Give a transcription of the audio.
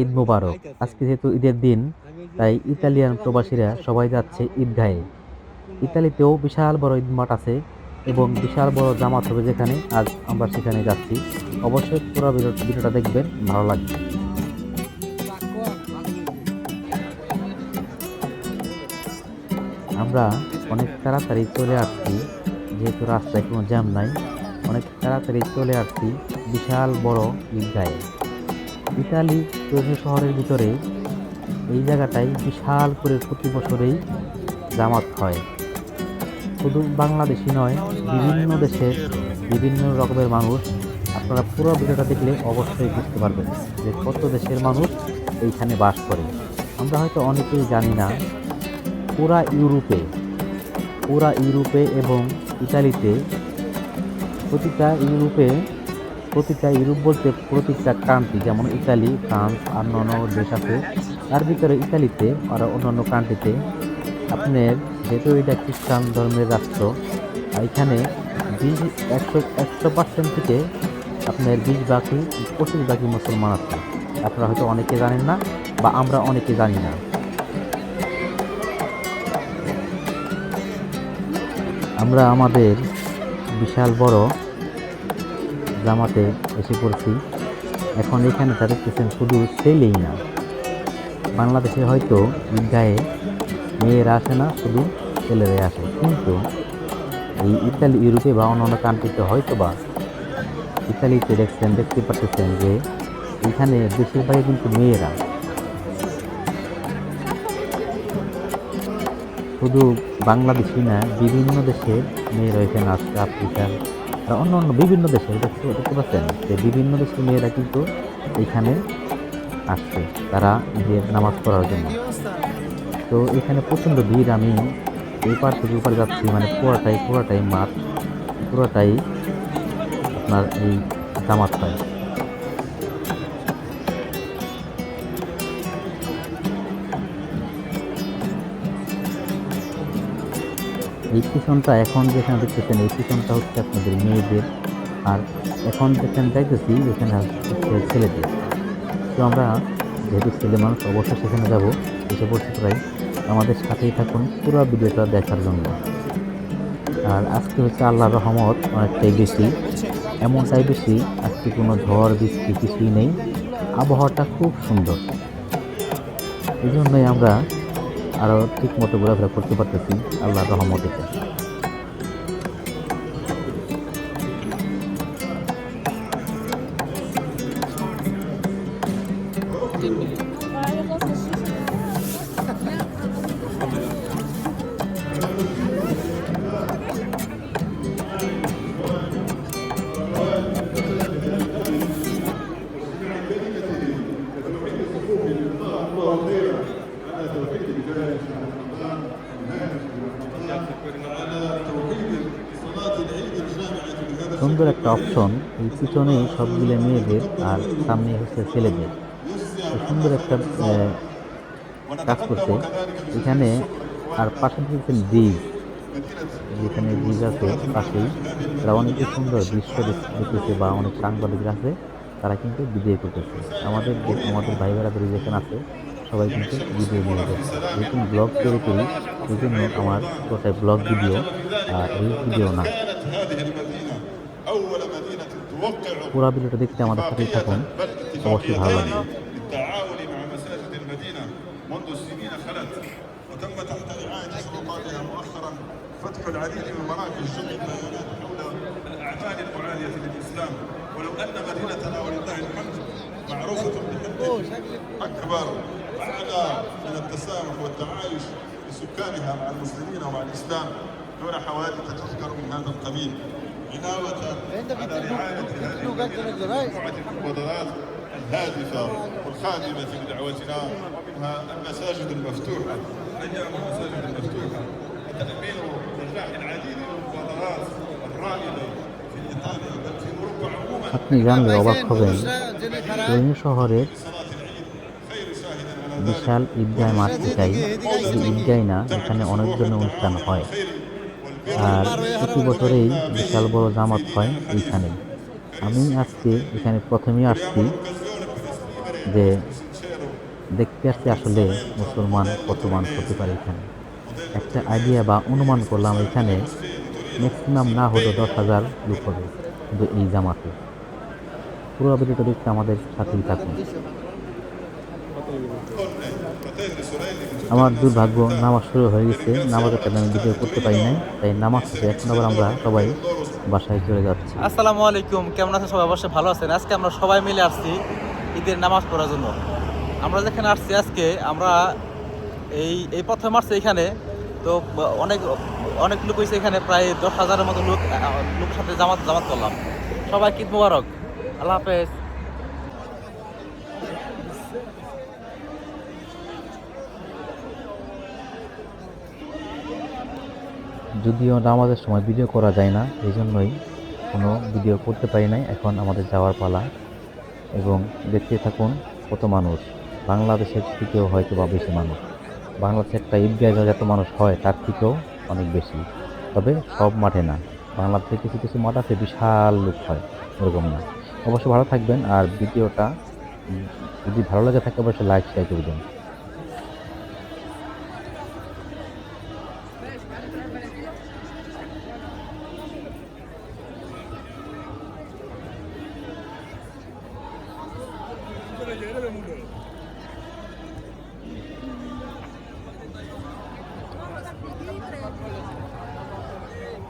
ঈদ মুবারক। আজকে যেহেতু ঈদের দিন, তাই ইতালিয়ান প্রবাসীরা সবাই যাচ্ছে ঈদগাহে। ইতালিতেও বিশাল বড় ঈদ মাঠ আছে এবং বিশাল বড় জামাত হবে যেখানে আজ আমরা সেখানে যাচ্ছি। অবশ্যই পুরো ভিডিওটা দেখবেন, ভালো লাগবে। আমরা অনেক তাড়াতাড়ি চলে আসছি, যেহেতু রাস্তায় কোনো জ্যাম নাই, অনেক তাড়াতাড়ি চলে আসছি বিশাল বড় ঈদগাহে। ইতালি তুরিনো শহরের ভিতরে এই জায়গাটায় বিশাল করে প্রতি বছরেই জামাত হয়। শুধু বাংলাদেশি নয়, বিভিন্ন দেশের বিভিন্ন রকমের মানুষ, আপনারা পুরো ভিডিওটা দেখলে অবশ্যই বুঝতে পারবেন যে কত দেশের মানুষ এইখানে বাস করে। আমরা হয়তো অনেকেই জানি না, পুরা ইউরোপে পুরা ইউরোপে এবং ইতালিতে প্রতিটা ইউরোপে প্রতিটা ইউরোপ বলতে প্রতিটা কান্ট্রি যেমন ইতালি, ফ্রান্স, আর অন্য দেশ আছে। তার ভিতরে ইতালিতে আর অন্যান্য কান্ট্রিতে আপনার যেহেতু এটা খ্রিস্টান ধর্মের রাষ্ট্র এখানে বিশ একশো একশো পার্সেন্ট থেকে আপনার বিশ বাকি, পঁচিশ বাকি মুসলমান আছে। আপনারা হয়তো অনেকে জানেন না, বা আমরা অনেকে জানি না। আমরা আমাদের বিশাল বড় জামাতে এসে পড়ছি। এখন এখানে তারা দেখতেছেন শুধু ছেলেই না। বাংলাদেশে হয়তো ঈদগাহে মেয়েরা আসে না, শুধু ছেলেরাই আসে। কিন্তু এই ইতালি, ইউরোপে বা অন্যান্য কান্ট্রিতে হয়তো বা ইতালিতে দেখছেন দেখতে পাচ্ছেন যে এখানে বেশিরভাগই কিন্তু মেয়েরা। শুধু বাংলাদেশি না, বিভিন্ন দেশের মেয়েরা এখানে আসছে, আফ্রিকার অন্য অন্য বিভিন্ন দেশে দেখতে দেখতে পাচ্ছেন, যে বিভিন্ন দেশের মেয়েরা কিন্তু এখানে আসছে, তারা ঈদের নামাজ পড়ার জন্য। তো এখানে প্রচণ্ড ভিড়, আমি এই পার থেকে ওপার যাচ্ছি মানে পুরাটাই পুরাটাই মাঠ, পুরাটাই আপনার এই জামাত হয় এই পিছনটা এখন যেখানে দেখতেছেন এই পিছনটা হচ্ছে আপনাদের মেয়েদের। আর এখন যেখানে যাইতেছি, এখানে হচ্ছে ছেলেদের। তো আমরা যেহেতু ছেলে মানুষ, অবশ্যই সেখানে যাব। এসে পড়তে প্রায় আমাদের সাথেই থাকুন, পুরো ভিডিওটা দেখার জন্য। আর আজকে হচ্ছে আল্লাহর রহমত, অনেকটাই বেশি। এমনটাই বেশি, আজকে কোনো ঝড়, বৃষ্টি কিছুই নেই। আবহাওয়াটা খুব সুন্দর। এই জন্যই আমরা আরও ঠিক মতো ঘোরাফেরা করতে পারতেছি আল্লাহর রহমতে। সুন্দর একটা অপশন এই পিছনে সবগুলো মেয়েদের আর সামনে হচ্ছে ছেলেদের। সুন্দর একটা কাজ করছে। এখানে আর পাশে দিয়েছেন ব্রিজ যেখানে ব্রিজ আছে, পাশেই তারা অনেক সুন্দর দৃশ্য দেখতেছে বা অনেক সাংবাদিকরা আছে, তারা কিন্তু বিজয় করতেছে। আমাদের আমাদের ভাই ভাইরাদের যেখানে আছে, সবাই কিন্তু ভিডিও নিয়ে যাচ্ছে যেরকম ব্লগ তৈরি করি এই জন্য আমার কোথায় ব্লগ ভিডিও আর রিল ভিডিও না। পুরো ভিডিওটা দেখতে আমাদের সাথেই থাকুন অবশ্যই ভালো লাগবে للتعاون مع مساجد المدينة منذ سنين خلت وتم تحت رعاية سلطاتها مؤخرا فتح العديد من مراكز جمع البيانات حول الأعمال المعادية للإسلام ولو أن مدينتنا ولله الحمد معروفة بحب أكبر وأعلى من التسامح والتعايش لسكانها مع المسلمين ومع الإسلام دون حوادث تذكر من هذا القبيل علاوة على رعاية هذه مجموعة المبادرات الهادفة والخادمة لدعوتنا ومنها المساجد المفتوحة أيام المساجد المفتوحة وتأمين نجاح العديد من المبادرات الرائدة في إيطاليا بل في أوروبا عموما আপনি জানলে অবাক হবেন তুরিনো শহরের خير شاهد على বিশাল ঈদগাহ মাঠ চাই শুধু ঈদগাহ না এখানে অনেক ধরনের অনুষ্ঠান হয় আর প্রতি বছরেই বিশাল বড় জামাত হয় এইখানে। আমি আজকে এখানে প্রথমেই আসছি যে দেখতে আসতে আসলে মুসলমান কত মানুষ হতে পারে এখানে। একটা আইডিয়া বা অনুমান করলাম এখানে ম্যাক্সিমাম না হলেও দশ হাজার লোক হবে কিন্তু এই জামাতে। পুরো ভিডিওটা দেখতে আমাদের সাথেই থাকুন। আমার দুর্ভাগ্য, নামাজ শুরু হয়ে গেছে। নামাজের টাইমে আমি ভিডিও করতে পারি নাই, তাই নামাজ শেষে এখন আবার আমরা সবাই বাসায় চলে যাচ্ছি। আসসালামু আলাইকুম, কেমন আছেন সবাই? অবশ্যই ভালো আছেন। আজকে আমরা সবাই মিলে আসছি ঈদের নামাজ পড়ার জন্য। আমরা যেখানে আসছি আজকে, আমরা এই এই প্রথমে আসছি এখানে। তো অনেক অনেক লোক হয়েছে এখানে, প্রায় দশ হাজারের মতো লোক লোকের সাথে জামাত জামাত করলাম। সবাই ঈদ মুবারক। আল্লাহ হাফেজ। যদিও নামাজের সময় ভিডিও করা যায় না এই জন্যই কোনো ভিডিও করতে পারি নাই। এখন আমাদের যাওয়ার পালা এবং দেখতে থাকুন কত মানুষ। বাংলাদেশের থেকেও হয়তো বা বেশি মানুষ। বাংলাদেশে একটা ঈদগাহ যত মানুষ হয়, তার থেকেও অনেক বেশি। তবে সব মাঠে না। বাংলাদেশে কিছু কিছু মাঠ আছে, বিশাল লোক হয়, এরকম না। অবশ্যই ভালো থাকবেন আর ভিডিওটা যদি ভালো লাগে থাকে, অবশ্যই লাইক শেয়ার করবেন Brasileira, meu mundo.